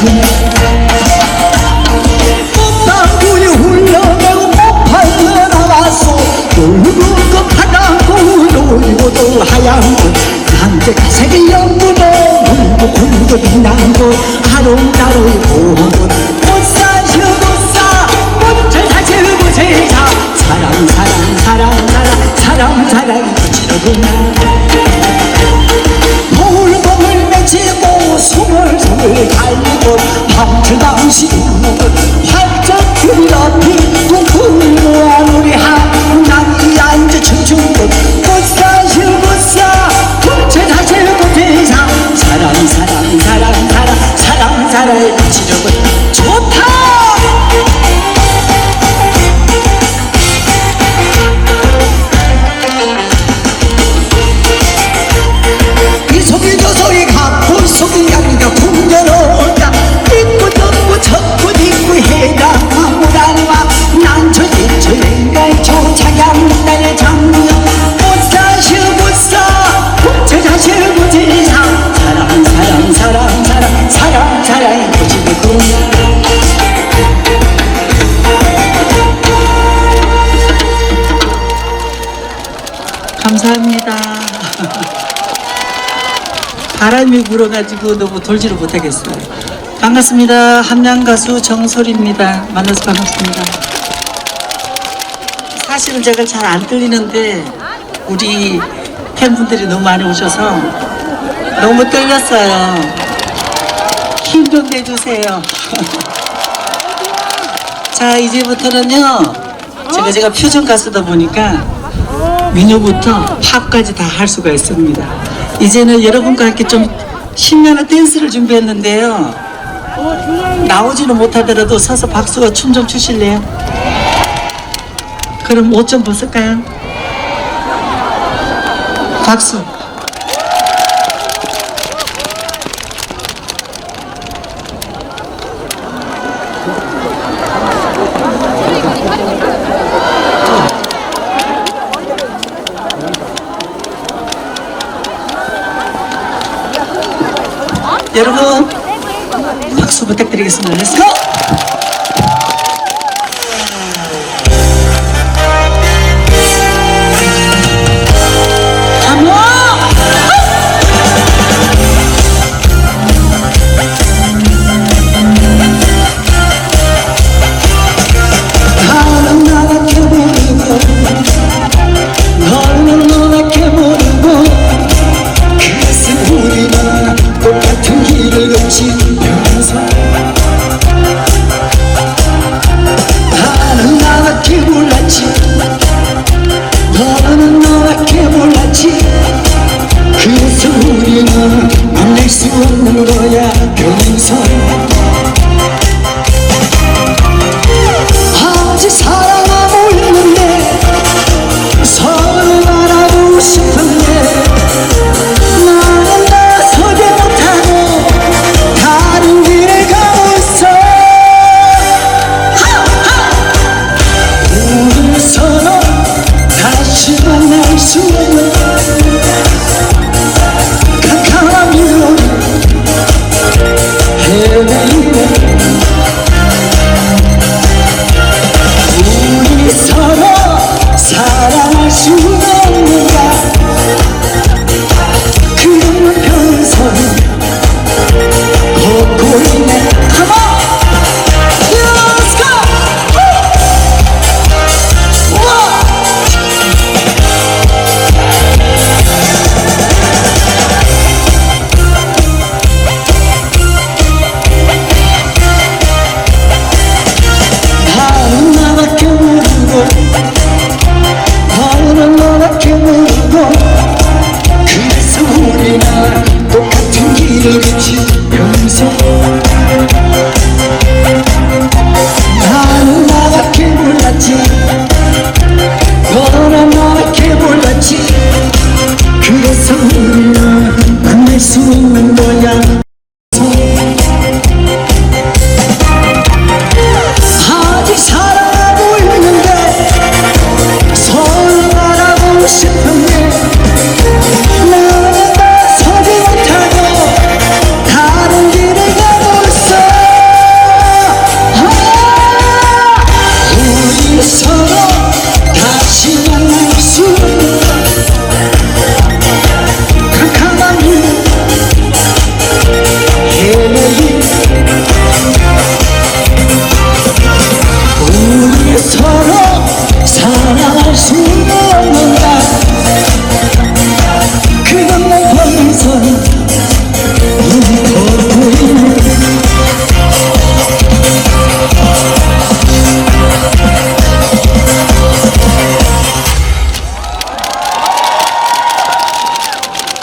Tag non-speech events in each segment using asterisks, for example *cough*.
사랑 꽃방울이 흘러내고 목팔려 나왔소 놀고 바다고 놀고도 하얀 꽃 남자 색을 연구도 울고 굴고 빛난 곳 하루나루 보고 꽃사시오 꽃사 꽃을 다시 그제사 사랑 사랑 사랑 사랑 사랑 사랑 지르구나 감사합니다. 바람이 불어가지고 너무 돌지를 못하겠어요. 반갑습니다. 함양 가수 정솔입니다. 만나서 반갑습니다. 사실은 제가 잘 안 들리는데 우리 팬분들이 너무 많이 오셔서 너무 떨렸어요. 힘 좀 내주세요. *laughs* 자 이제부터는요 제가 제가 퓨전 가수다 보니까 민요부터 팝까지 다 할 수가 있습니다. 이제는 여러분과 함께 좀 신나는 댄스를 준비했는데요. 나오지는 못하더라도 서서 박수와 춤 좀 추실래요? 그럼 옷 좀 벗을까요? 박수. 여러분 박수 부탁드리겠습니다. 렛츠고!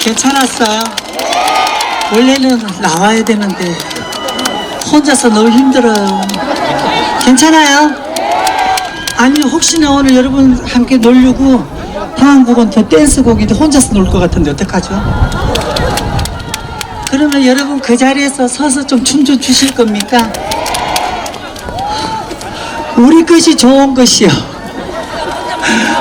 괜찮았어요? 원래는 나와야 되는데 혼자서 너무 힘들어요. 괜찮아요? 아니 혹시나 오늘 여러분 함께 놀려고 다음 곡은 더 댄스곡인데 혼자서 놀 것 같은데 어떡하죠? 그러면 여러분 그 자리에서 서서 좀 춤 좀 추실 겁니까? 우리 것이 좋은 것이요.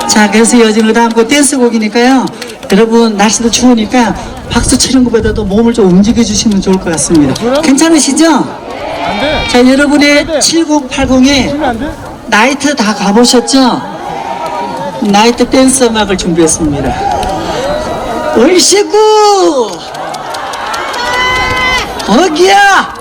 자, 그래서 여진을 담고 댄스곡이니까요. 여러분, 날씨도 추우니까 박수 치는 것보다도 몸을 좀 움직여 주시면 좋을 것 같습니다. 괜찮으시죠? 자, 여러분의 7080에 나이트 다 가보셨죠? 나이트 댄스 음악을 준비했습니다. 얼씨구! 어기야!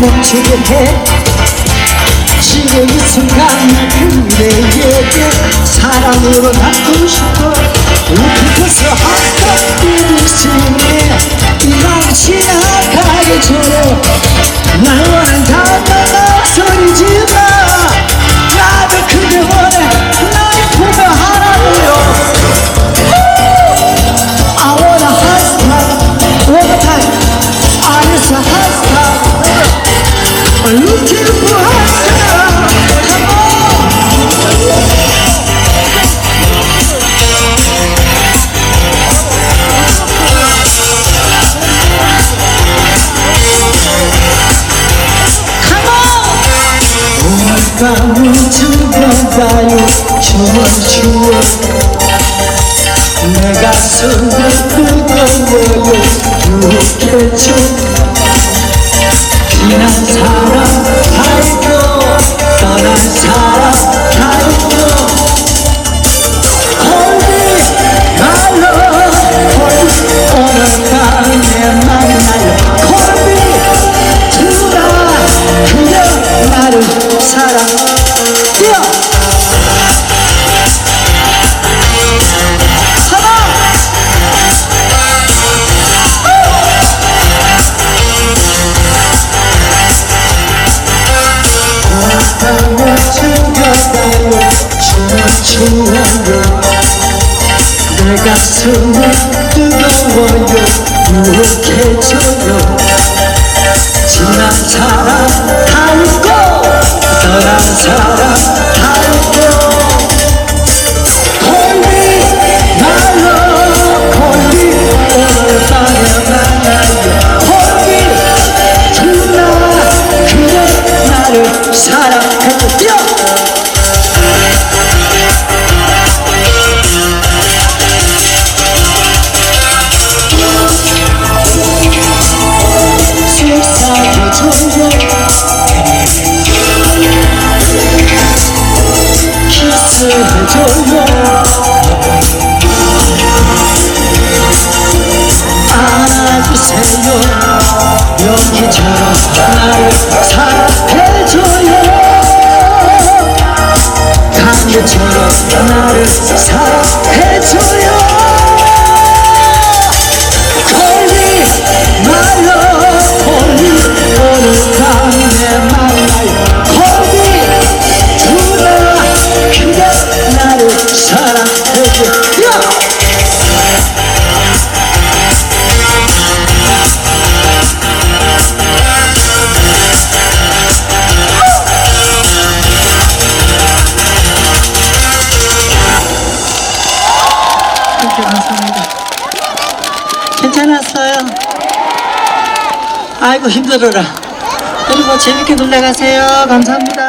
멈추게 해. 지금 이 순간 그대에게 사랑으로 낳고 싶어. 우리께서 한 밤은 즐겨봐요? 춤을 추어. 내 가슴이 뜨거워요 유혹해줘 지난 뜨거워요 유혹해줘요 지난 다 있고 떠난 사람 그처럼 나를 사랑 힘들어라. 여러분 재밌게 놀러 가세요. 감사합니다.